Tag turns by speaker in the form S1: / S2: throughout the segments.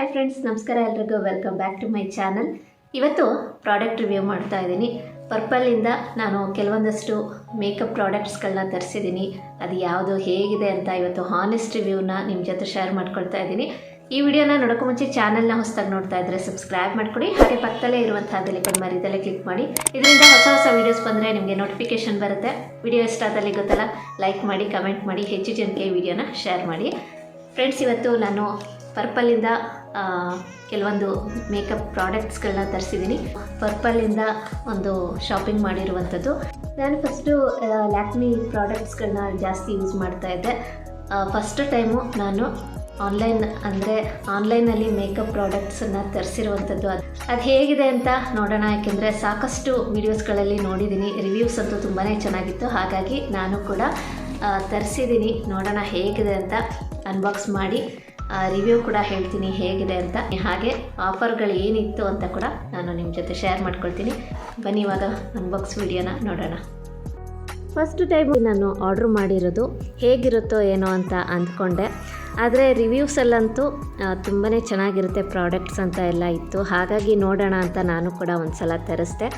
S1: Hi friends ನಮಸ್ಕಾರ ಎಲ್ರಿಗೂ. Welcome back to my channel ಇವತ್ತು ಪ್ರಾಡಕ್ಟ್ ರಿವ್ಯೂ ಮಾಡ್ತಾ ಇದ್ದೀನಿ. ಪರ್ಪಲ್ಲಿಂದ ನಾನು ಕೆಲವೊಂದಷ್ಟು ಮೇಕಪ್ ಪ್ರಾಡಕ್ಟ್ಸ್ಗಳನ್ನ ತರಿಸಿದ್ದೀನಿ. ಅದು ಯಾವುದು ಹೇಗಿದೆ ಅಂತ ಇವತ್ತು ಹಾನೆಸ್ಟ್ ರಿವ್ಯೂನ ನಿಮ್ಮ ಜೊತೆ ಶೇರ್ ಮಾಡ್ಕೊಳ್ತಾ ಇದ್ದೀನಿ. ಈ ವಿಡಿಯೋನ ನೋಡೋಕ್ಕೂ ಮುಂಚೆ ಚಾನಲ್ನ ಹೊಸದಾಗಿ ನೋಡ್ತಾ ಇದ್ದರೆ ಸಬ್ಸ್ಕ್ರೈಬ್ ಮಾಡ್ಕೊಡಿ. ಹಾಗೆ ಪಕ್ಕದಲ್ಲೇ ಇರುವಂತಹ ಬೆಲೆಕೊಂಡು ಮರಿದಲ್ಲೇ ಕ್ಲಿಕ್ ಮಾಡಿ. ಇದರಿಂದ ಹೊಸ ಹೊಸ ವೀಡಿಯೋಸ್ ಬಂದರೆ ನಿಮಗೆ ನೋಟಿಫಿಕೇಶನ್ ಬರುತ್ತೆ. ವಿಡಿಯೋ ಇಷ್ಟ ಆದಲ್ಲಿ ಗೊತ್ತಲ್ಲ ಲೈಕ್ ಮಾಡಿ ಕಮೆಂಟ್ ಮಾಡಿ, ಹೆಚ್ಚು ಜನಕ್ಕೆ ವಿಡಿಯೋನ ಶೇರ್ ಮಾಡಿ. ಫ್ರೆಂಡ್ಸ್ ಇವತ್ತು ನಾನು ಪರ್ಪಲಿಂದ ಕೆಲವೊಂದು ಮೇಕಪ್ ಪ್ರಾಡಕ್ಟ್ಸ್ಗಳನ್ನ ತರಿಸಿದ್ದೀನಿ. ಪರ್ಪಲಿಂದ ಒಂದು ಶಾಪಿಂಗ್ ಮಾಡಿರುವಂಥದ್ದು. ನಾನು ಫಸ್ಟು ಲ್ಯಾಕ್ಮಿ ಪ್ರಾಡಕ್ಟ್ಸ್ಗಳನ್ನ ಜಾಸ್ತಿ ಯೂಸ್ ಮಾಡ್ತಾ ಇದ್ದೆ. ಫಸ್ಟ್ ಟೈಮು ನಾನು ಆನ್ಲೈನ್ ಅಂದರೆ ಆನ್ಲೈನಲ್ಲಿ ಮೇಕಪ್ ಪ್ರಾಡಕ್ಟ್ಸನ್ನು ತರಿಸಿರುವಂಥದ್ದು ಅದು. ಅದು ಹೇಗಿದೆ ಅಂತ ನೋಡೋಣ, ಯಾಕೆಂದರೆ ಸಾಕಷ್ಟು ವೀಡಿಯೋಸ್ಗಳಲ್ಲಿ ನೋಡಿದ್ದೀನಿ. ರಿವ್ಯೂಸ್ ಅಂತೂ ತುಂಬಾ ಚೆನ್ನಾಗಿತ್ತು. ಹಾಗಾಗಿ ನಾನು ಕೂಡ ತರಿಸಿದ್ದೀನಿ. ನೋಡೋಣ ಹೇಗಿದೆ ಅಂತ ಅನ್ಬಾಕ್ಸ್ ಮಾಡಿ. ರಿವ್ಯೂ ಕೂಡ ಹೇಳ್ತೀನಿ ಹೇಗಿದೆ ಅಂತ. ಹಾಗೆ ಆಫರ್ಗಳು ಏನಿತ್ತು ಅಂತ ಕೂಡ ನಾನು ನಿಮ್ಮ ಜೊತೆ ಶೇರ್ ಮಾಡ್ಕೊಳ್ತೀನಿ. ಬನ್ನಿ ಇವಾಗ ಅನ್ಬಾಕ್ಸ್ ವಿಡಿಯೋನ ನೋಡೋಣ. ಫಸ್ಟ್ ಟೈಮ್ ನಾನು ಆರ್ಡ್ರ್ ಮಾಡಿರೋದು ಹೇಗಿರುತ್ತೋ ಏನೋ ಅಂತ ಅಂದ್ಕೊಂಡೆ. ಆದರೆ ರಿವ್ಯೂಸಲ್ಲಂತೂ ತುಂಬಾ ಚೆನ್ನಾಗಿರುತ್ತೆ ಪ್ರಾಡಕ್ಟ್ಸ್ ಅಂತ ಎಲ್ಲ ಇತ್ತು. ಹಾಗಾಗಿ ನೋಡೋಣ ಅಂತ ನಾನು ಕೂಡ ಒಂದು ಸಲ ತರಿಸ್ದೆ.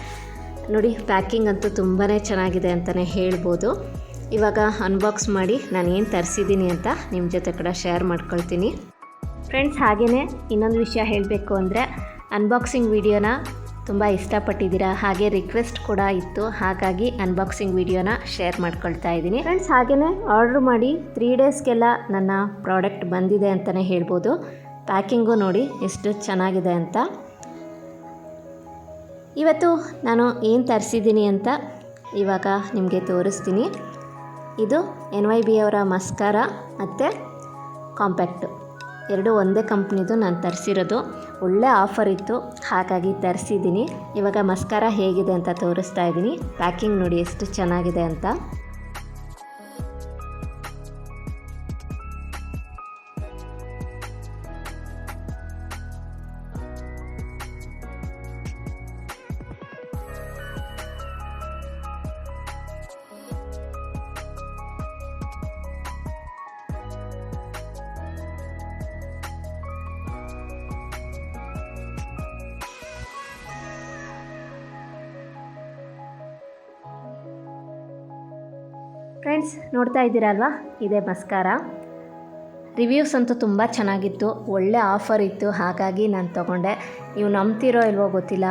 S1: ನೋಡಿ ಪ್ಯಾಕಿಂಗ್ ಅಂತೂ ತುಂಬಾ ಚೆನ್ನಾಗಿದೆ ಅಂತಲೇ ಹೇಳ್ಬೋದು. ಇವಾಗ ಅನ್ಬಾಕ್ಸ್ ಮಾಡಿ ನಾನು ಏನು ತರಿಸಿದ್ದೀನಿ ಅಂತ ನಿಮ್ಮ ಜೊತೆ ಕೂಡ ಶೇರ್ ಮಾಡ್ಕೊಳ್ತೀನಿ. ಫ್ರೆಂಡ್ಸ್ ಹಾಗೆಯೇ ಇನ್ನೊಂದು ವಿಷಯ ಹೇಳಬೇಕು ಅಂದರೆ ಅನ್ಬಾಕ್ಸಿಂಗ್ ವಿಡಿಯೋನ ತುಂಬ ಇಷ್ಟಪಟ್ಟಿದ್ದೀರಾ? ಹಾಗೆ ರಿಕ್ವೆಸ್ಟ್ ಕೂಡ ಇತ್ತು. ಹಾಗಾಗಿ ಅನ್ಬಾಕ್ಸಿಂಗ್ ವಿಡಿಯೋನ ಶೇರ್ ಮಾಡ್ಕೊಳ್ತಾ ಇದ್ದೀನಿ. ಫ್ರೆಂಡ್ಸ್ ಹಾಗೆಯೇ ಆರ್ಡ್ರ್ ಮಾಡಿ ತ್ರೀ ಡೇಸ್ಗೆಲ್ಲ ನನ್ನ ಪ್ರಾಡಕ್ಟ್ ಬಂದಿದೆ ಅಂತಲೇ ಹೇಳ್ಬೋದು. ಪ್ಯಾಕಿಂಗು ನೋಡಿ ಎಷ್ಟು ಚೆನ್ನಾಗಿದೆ ಅಂತ. ಇವತ್ತು ನಾನು ಏನು ತರಿಸಿದ್ದೀನಿ ಅಂತ ಇವಾಗ ನಿಮಗೆ ತೋರಿಸ್ತೀನಿ. ಇದು ಎನ್ ವೈ ಬಿ ಅವರ ಮಸ್ಕಾರ ಮತ್ತು ಕಾಂಪ್ಯಾಕ್ಟು. ಎರಡು ಒಂದೇ ಕಂಪ್ನಿದು ನಾನು ತರಿಸಿರೋದು. ಒಳ್ಳೆ ಆಫರ್ ಇತ್ತು. ಹಾಗಾಗಿ ತರಿಸಿದ್ದೀನಿ. ಇವಾಗ ಮಸ್ಕಾರ ಹೇಗಿದೆ ಅಂತ ತೋರಿಸ್ತಾ ಇದ್ದೀನಿ. ಪ್ಯಾಕಿಂಗ್ ನೋಡಿ ಎಷ್ಟು ಚೆನ್ನಾಗಿದೆ ಅಂತ. ಫ್ರೆಂಡ್ಸ್ ನೋಡ್ತಾ ಇದ್ದೀರಲ್ವಾ? ಇದೇ ಮಸ್ಕಾರ. ರಿವ್ಯೂಸ್ ಅಂತೂ ತುಂಬ ಚೆನ್ನಾಗಿತ್ತು. ಒಳ್ಳೆ ಆಫರ್ ಇತ್ತು. ಹಾಗಾಗಿ ನಾನು ತೊಗೊಂಡೆ. ನೀವು ನಂಬ್ತಿರೋ ಇಲ್ವೋ ಗೊತ್ತಿಲ್ಲ.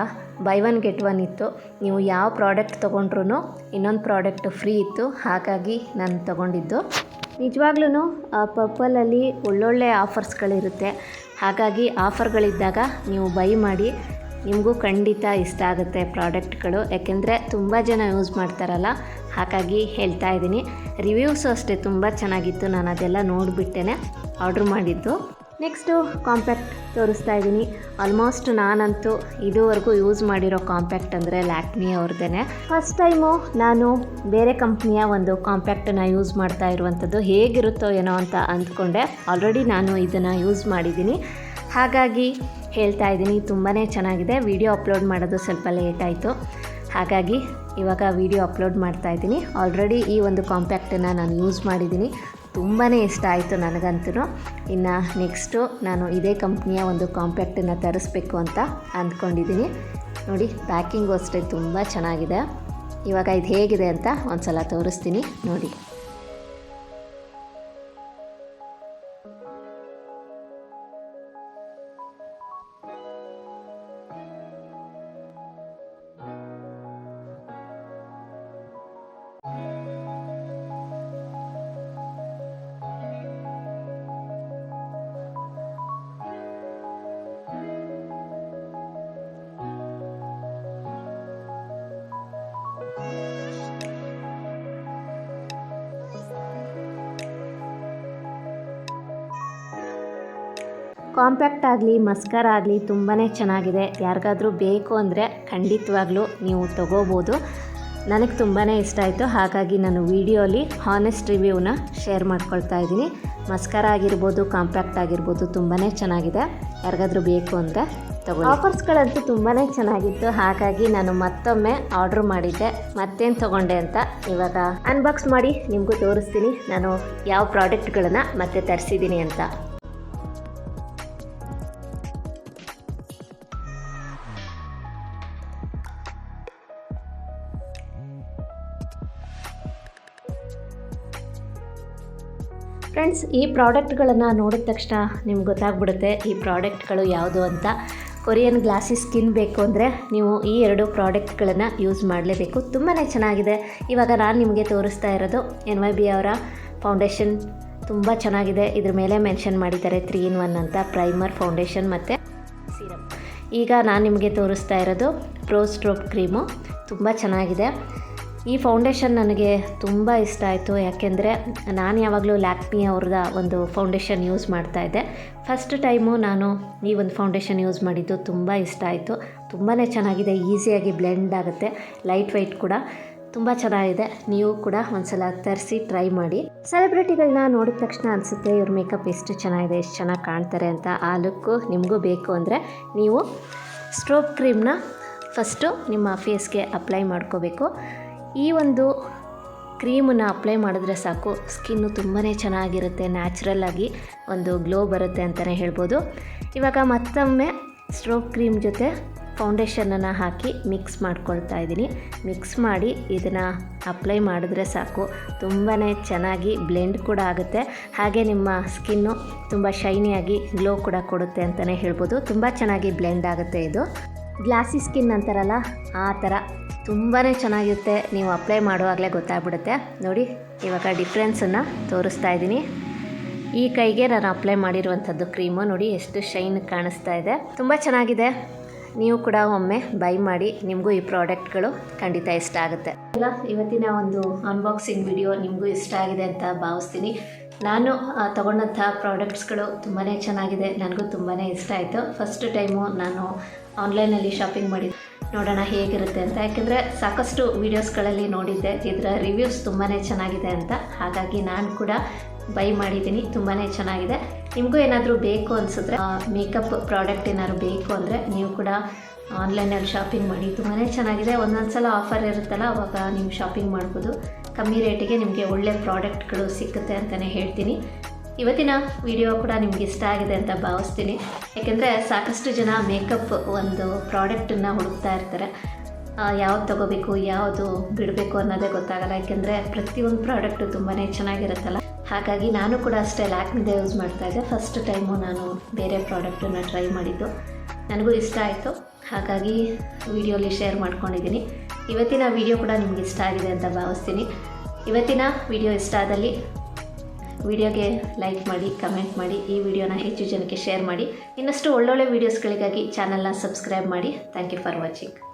S1: ಬೈ ಒನ್ ಗೆಟ್ ಒನ್ ಇತ್ತು. ನೀವು ಯಾವ ಪ್ರಾಡಕ್ಟ್ ತೊಗೊಂಡ್ರೂ ಇನ್ನೊಂದು ಪ್ರಾಡಕ್ಟ್ ಫ್ರೀ ಇತ್ತು. ಹಾಗಾಗಿ ನಾನು ತೊಗೊಂಡಿದ್ದು. ನಿಜವಾಗ್ಲೂ ಪರ್ಪಲಲ್ಲಿ ಒಳ್ಳೊಳ್ಳೆ ಆಫರ್ಸ್ಗಳಿರುತ್ತೆ ಹಾಗಾಗಿ ಆಫರ್ಗಳಿದ್ದಾಗ ನೀವು ಬೈ ಮಾಡಿ, ನಿಮಗೂ ಖಂಡಿತ ಇಷ್ಟ ಆಗುತ್ತೆ ಪ್ರಾಡಕ್ಟ್ಗಳು ಯಾಕೆಂದರೆ ತುಂಬ ಜನ ಯೂಸ್ ಮಾಡ್ತಾರಲ್ಲ. ಹಾಗಾಗಿ ಹೇಳ್ತಾ ಇದ್ದೀನಿ. ರಿವ್ಯೂಸು ಅಷ್ಟೇ ತುಂಬ ಚೆನ್ನಾಗಿತ್ತು. ನಾನು ಅದೆಲ್ಲ ನೋಡಿಬಿಟ್ಟೇನೆ. ಆರ್ಡ್ರ್ ಮಾಡಿದ್ದು. ನೆಕ್ಸ್ಟು ಕಾಂಪ್ಯಾಕ್ಟ್ ತೋರಿಸ್ತಾ ಇದ್ದೀನಿ. ಆಲ್ಮೋಸ್ಟ್ ನಾನಂತೂ ಇದುವರೆಗೂ ಯೂಸ್ ಮಾಡಿರೋ ಕಾಂಪ್ಯಾಕ್ಟ್ ಅಂದರೆ ಲ್ಯಾಕ್ಮಿ ಅವ್ರದ್ದೇ ಫಸ್ಟ್ ಟೈಮು ನಾನು ಬೇರೆ ಕಂಪ್ನಿಯ ಒಂದು ಕಾಂಪ್ಯಾಕ್ಟನ್ನು ಯೂಸ್ ಮಾಡ್ತಾ ಇರುವಂಥದ್ದು ಹೇಗಿರುತ್ತೋ ಏನೋ ಅಂತ ಅಂದ್ಕೊಂಡೆ. ಆಲ್ರೆಡಿ ನಾನು ಇದನ್ನು ಯೂಸ್ ಮಾಡಿದ್ದೀನಿ. ಹಾಗಾಗಿ ಹೇಳ್ತಾ ಇದ್ದೀನಿ ತುಂಬಾ ಚೆನ್ನಾಗಿದೆ. ವಿಡಿಯೋ ಅಪ್ಲೋಡ್ ಮಾಡೋದು ಸ್ವಲ್ಪ ಲೇಟ್ ಆಯಿತು. ಹಾಗಾಗಿ ಇವಾಗ ವಿಡಿಯೋ ಅಪ್ಲೋಡ್ ಮಾಡ್ತಾ ಇದ್ದೀನಿ. ಆಲ್ರೆಡಿ ಈ ಒಂದು ಕಾಂಪ್ಯಾಕ್ಟನ್ನು ನಾನು ಯೂಸ್ ಮಾಡಿದ್ದೀನಿ. ತುಂಬಾ ಇಷ್ಟ ಆಯಿತು ನನಗಂತೂ. ಇನ್ನು ನೆಕ್ಸ್ಟು ನಾನು ಇದೇ ಕಂಪ್ನಿಯ ಒಂದು ಕಾಂಪ್ಯಾಕ್ಟನ್ನು ತರಿಸ್ಬೇಕು ಅಂತ ಅಂದ್ಕೊಂಡಿದ್ದೀನಿ. ನೋಡಿ ಪ್ಯಾಕಿಂಗು ಅಷ್ಟೇ ತುಂಬ ಚೆನ್ನಾಗಿದೆ. ಇವಾಗ ಇದು ಹೇಗಿದೆ ಅಂತ ಒಂದು ಸಲ ತೋರಿಸ್ತೀನಿ. ನೋಡಿ. ಕಾಂಪ್ಯಾಕ್ಟ್ ಆಗಲಿ, ಮಸ್ಕರ್ ಆಗಲಿ ತುಂಬಾ ಚೆನ್ನಾಗಿದೆ. ಯಾರಿಗಾದರೂ ಬೇಕು ಅಂದರೆ ಖಂಡಿತವಾಗ್ಲೂ ನೀವು ತಗೋಬೋದು. ನನಗೆ ತುಂಬಾ ಇಷ್ಟ ಆಯಿತು. ಹಾಗಾಗಿ ನಾನು ವಿಡಿಯೋಲಿ ಹಾನೆಸ್ಟ್ ರಿವ್ಯೂನ ಶೇರ್ ಮಾಡ್ಕೊಳ್ತಾ ಇದ್ದೀನಿ. ಮಸ್ಕರ ಆಗಿರ್ಬೋದು, ಕಾಂಪ್ಯಾಕ್ಟ್ ಆಗಿರ್ಬೋದು ತುಂಬಾ ಚೆನ್ನಾಗಿದೆ. ಯಾರಿಗಾದರೂ ಬೇಕು ಅಂದರೆ ತಗೋ ಆಫರ್ಸ್ಗಳಂತೂ ತುಂಬಾ ಚೆನ್ನಾಗಿತ್ತು. ಹಾಗಾಗಿ ನಾನು ಮತ್ತೊಮ್ಮೆ ಆರ್ಡ್ರ್ ಮಾಡಿದ್ದೆ. ಮತ್ತೇನು ತೊಗೊಂಡೆ ಅಂತ ಇವಾಗ ಅನ್ಬಾಕ್ಸ್ ಮಾಡಿ ನಿಮಗೂ ತೋರಿಸ್ತೀನಿ. ನಾನು ಯಾವ ಪ್ರಾಡಕ್ಟ್ಗಳನ್ನು ಮತ್ತೆ ತರಿಸಿದ್ದೀನಿ ಅಂತ. ಫ್ರೆಂಡ್ಸ್, ಈ ಪ್ರಾಡಕ್ಟ್ಗಳನ್ನು ನೋಡಿದ ತಕ್ಷಣ ನಿಮ್ಗೆ ಗೊತ್ತಾಗ್ಬಿಡುತ್ತೆ, ಈ ಪ್ರಾಡಕ್ಟ್ಗಳು ಯಾವುದು ಅಂತ. ಕೊರಿಯನ್ ಗ್ಲಾಸಿ ಸ್ಕಿನ್ ಬೇಕು ಅಂದರೆ ನೀವು ಈ ಎರಡು ಪ್ರಾಡಕ್ಟ್ಗಳನ್ನು ಯೂಸ್ ಮಾಡಲೇಬೇಕು. ತುಂಬಾ ಚೆನ್ನಾಗಿದೆ. ಇವಾಗ ನಾನು ನಿಮಗೆ ತೋರಿಸ್ತಾ ಇರೋದು ಎನ್ ವೈ ಬಿ ಅವರ ಫೌಂಡೇಶನ್. ತುಂಬ ಚೆನ್ನಾಗಿದೆ. ಇದ್ರ ಮೇಲೆ ಮೆನ್ಷನ್ ಮಾಡಿದ್ದಾರೆ ತ್ರೀ ಇನ್ ಒನ್ ಅಂತ, ಪ್ರೈಮರ್ ಫೌಂಡೇಶನ್ ಮತ್ತು ಸೀರಮ್. ಈಗ ನಾನು ನಿಮಗೆ ತೋರಿಸ್ತಾ ಇರೋದು ಪ್ರೋ ಸ್ಟ್ರೋಪ್ ಕ್ರೀಮು. ತುಂಬ ಚೆನ್ನಾಗಿದೆ. ಈ ಫೌಂಡೇಶನ್ ನನಗೆ ತುಂಬ ಇಷ್ಟ ಆಯಿತು. ಯಾಕೆಂದರೆ ನಾನು ಯಾವಾಗಲೂ ಲ್ಯಾಕ್ಮಿ ಅವ್ರದ ಒಂದು ಫೌಂಡೇಶನ್ ಯೂಸ್ ಮಾಡ್ತಾ ಇದ್ದೆ. ಫಸ್ಟ್ ಟೈಮು ನಾನು ಈ ಒಂದು ಫೌಂಡೇಶನ್ ಯೂಸ್ ಮಾಡಿದ್ದು ತುಂಬ ಇಷ್ಟ ಆಯಿತು. ತುಂಬಾ ಚೆನ್ನಾಗಿದೆ ಈಸಿಯಾಗಿ ಬ್ಲೆಂಡ್ ಆಗುತ್ತೆ ಲೈಟ್ ವೆಯ್ಟ್ ಕೂಡ. ತುಂಬ ಚೆನ್ನಾಗಿದೆ, ನೀವು ಕೂಡ ಒಂದ್ಸಲ ತರಿಸಿ ಟ್ರೈ ಮಾಡಿ. ಸೆಲೆಬ್ರಿಟಿಗಳನ್ನ ನೋಡಿದ ತಕ್ಷಣ ಅನಿಸುತ್ತೆ ಇವ್ರ ಮೇಕಪ್ ಎಷ್ಟು ಚೆನ್ನಾಗಿದೆ, ಎಷ್ಟು ಚೆನ್ನಾಗಿ ಕಾಣ್ತಾರೆ ಅಂತ. ಆ ಲುಕ್ಕು ನಿಮಗೂ ಬೇಕು ಅಂದರೆ ನೀವು ಸ್ಟ್ರೋಪ್ ಕ್ರೀಮ್ನ ಫಸ್ಟು ನಿಮ್ಮ ಫೇಸ್ಗೆ ಅಪ್ಲೈ ಮಾಡ್ಕೋಬೇಕು. ಈ ಒಂದು ಕ್ರೀಮನ್ನು ಅಪ್ಲೈ ಮಾಡಿದ್ರೆ ಸಾಕು. ಸ್ಕಿನ್ನು ತುಂಬಾ ಚೆನ್ನಾಗಿರುತ್ತೆ ನ್ಯಾಚುರಲ್ಲಾಗಿ ಒಂದು ಗ್ಲೋ ಬರುತ್ತೆ ಅಂತಲೇ ಹೇಳ್ಬೋದು. ಇವಾಗ ಮತ್ತೊಮ್ಮೆ ಸ್ಟ್ರೋಕ್ ಕ್ರೀಮ್ ಜೊತೆ ಫೌಂಡೇಶನನ್ನು ಹಾಕಿ ಮಿಕ್ಸ್ ಮಾಡ್ಕೊಳ್ತಾ ಇದ್ದೀನಿ. ಮಿಕ್ಸ್ ಮಾಡಿ ಇದನ್ನು ಅಪ್ಲೈ ಮಾಡಿದ್ರೆ ಸಾಕು. ತುಂಬಾ ಚೆನ್ನಾಗಿ ಬ್ಲೆಂಡ್ ಕೂಡ ಆಗುತ್ತೆ. ಹಾಗೆ ನಿಮ್ಮ ಸ್ಕಿನ್ನು ತುಂಬ ಶೈನಿಯಾಗಿ ಗ್ಲೋ ಕೂಡ ಕೊಡುತ್ತೆ ಅಂತಲೇ ಹೇಳ್ಬೋದು. ತುಂಬ ಚೆನ್ನಾಗಿ ಬ್ಲೆಂಡ್ ಆಗುತ್ತೆ ಇದು. ಗ್ಲಾಸಿ ಸ್ಕಿನ್ ಅಂತಾರಲ್ಲ, ಆ ಥರ ತುಂಬಾ ಚೆನ್ನಾಗಿರುತ್ತೆ. ನೀವು ಅಪ್ಲೈ ಮಾಡುವಾಗಲೇ ಗೊತ್ತಾಗ್ಬಿಡುತ್ತೆ. ನೋಡಿ, ಇವಾಗ ಡಿಫ್ರೆನ್ಸನ್ನು ತೋರಿಸ್ತಾ ಇದ್ದೀನಿ. ಈ ಕೈಗೆ ನಾನು ಅಪ್ಲೈ ಮಾಡಿರುವಂಥದ್ದು ಕ್ರೀಮು ನೋಡಿ, ಎಷ್ಟು ಶೈನ್ ಕಾಣಿಸ್ತಾ ಇದೆ. ತುಂಬ ಚೆನ್ನಾಗಿದೆ. ನೀವು ಕೂಡ ಒಮ್ಮೆ ಬೈ ಮಾಡಿ, ನಿಮಗೂ ಈ ಪ್ರಾಡಕ್ಟ್ಗಳು ಖಂಡಿತ ಇಷ್ಟ ಆಗುತ್ತೆ. ಇಲ್ಲ ಇವತ್ತಿನ ಒಂದು ಅನ್ಬಾಕ್ಸಿಂಗ್ ವಿಡಿಯೋ ನಿಮಗೂ ಇಷ್ಟ ಆಗಿದೆ ಅಂತ ಭಾವಿಸ್ತೀನಿ. ನಾನು ತಗೊಂಡಂಥ ಪ್ರಾಡಕ್ಟ್ಸ್ಗಳು ತುಂಬಾ ಚೆನ್ನಾಗಿದೆ. ನನಗೂ ತುಂಬಾ ಇಷ್ಟ ಆಯಿತು. ಫಸ್ಟ್ ಟೈಮು ನಾನು ಆನ್ಲೈನಲ್ಲಿ ಶಾಪಿಂಗ್ ಮಾಡಿ ನೋಡೋಣ ಹೇಗಿರುತ್ತೆ ಅಂತ. ಯಾಕೆಂದರೆ ಸಾಕಷ್ಟು ವೀಡಿಯೋಸ್ಗಳಲ್ಲಿ ನೋಡಿದ್ದೆ. ಇದರ ರಿವ್ಯೂಸ್ ತುಂಬಾ ಚೆನ್ನಾಗಿದೆ ಅಂತ. ಹಾಗಾಗಿ ನಾನು ಕೂಡ ಬೈ ಮಾಡಿದ್ದೀನಿ. ತುಂಬಾ ಚೆನ್ನಾಗಿದೆ. ನಿಮಗೂ ಏನಾದರೂ ಬೇಕು ಅನಿಸಿದ್ರೆ ಮೇಕಪ್ ಪ್ರಾಡಕ್ಟ್ ಏನಾದ್ರು ಬೇಕು ಅಂದರೆ ನೀವು ಕೂಡ ಆನ್ಲೈನಲ್ಲಿ ಶಾಪಿಂಗ್ ಮಾಡಿ. ತುಂಬಾ ಚೆನ್ನಾಗಿದೆ. ಒಂದೊಂದು ಸಲ ಆಫರ್ ಇರುತ್ತಲ್ಲ, ಅವಾಗ ನೀವು ಶಾಪಿಂಗ್ ಮಾಡ್ಬೋದು. ಕಮ್ಮಿ ರೇಟಿಗೆ ನಿಮಗೆ ಒಳ್ಳೆ ಪ್ರಾಡಕ್ಟ್ಗಳು ಸಿಕ್ಕುತ್ತೆ ಅಂತಲೇ ಹೇಳ್ತೀನಿ. ಇವತ್ತಿನ ವಿಡಿಯೋ ಕೂಡ ನಿಮ್ಗೆ ಇಷ್ಟ ಆಗಿದೆ ಅಂತ ಭಾವಿಸ್ತೀನಿ. ಯಾಕೆಂದರೆ ಸಾಕಷ್ಟು ಜನ ಮೇಕಪ್ ಒಂದು ಪ್ರಾಡಕ್ಟನ್ನು ಹುಡುಕ್ತಾ ಇರ್ತಾರೆ. ಯಾವ್ದು ತೊಗೋಬೇಕು, ಯಾವುದು ಬಿಡಬೇಕು ಅನ್ನೋದೇ ಗೊತ್ತಾಗಲ್ಲ. ಯಾಕೆಂದರೆ ಪ್ರತಿಯೊಂದು ಪ್ರಾಡಕ್ಟು ತುಂಬಾ ಚೆನ್ನಾಗಿರುತ್ತಲ್ಲ. ಹಾಗಾಗಿ ನಾನು ಕೂಡ ಅಷ್ಟೇ ಲ್ಯಾಕ್ಮಿದೆ ಯೂಸ್ ಮಾಡ್ತಾ ಇದ್ದೆ. ಫಸ್ಟ್ ಟೈಮು ನಾನು ಬೇರೆ ಪ್ರಾಡಕ್ಟನ್ನು ಟ್ರೈ ಮಾಡಿದ್ದು. ನನಗೂ ಇಷ್ಟ ಆಯಿತು. ಹಾಗಾಗಿ ವಿಡಿಯೋಲಿ ಶೇರ್ ಮಾಡ್ಕೊಂಡಿದ್ದೀನಿ. ಇವತ್ತಿನ ವಿಡಿಯೋ ಕೂಡ ನಿಮ್ಗೆ ಇಷ್ಟ ಆಗಿದೆ ಅಂತ ಭಾವಿಸ್ತೀನಿ. ಇವತ್ತಿನ ವಿಡಿಯೋ ಇಷ್ಟ ಆದಲ್ಲಿ ವಿಡಿಯೋಗೆ ಲೈಕ್ ಮಾಡಿ, ಕಮೆಂಟ್ ಮಾಡಿ, ಈ ವಿಡಿಯೋನ ಹೆಚ್ಚು ಜನಕ್ಕೆ ಶೇರ್ ಮಾಡಿ. ಇನ್ನಷ್ಟು ಒಳ್ಳೊಳ್ಳೆ ವೀಡಿಯೋಸ್ಗಳಿಗಾಗಿ ಚಾನಲ್ನ ಸಬ್ಸ್ಕ್ರೈಬ್ ಮಾಡಿ. Thank you for watching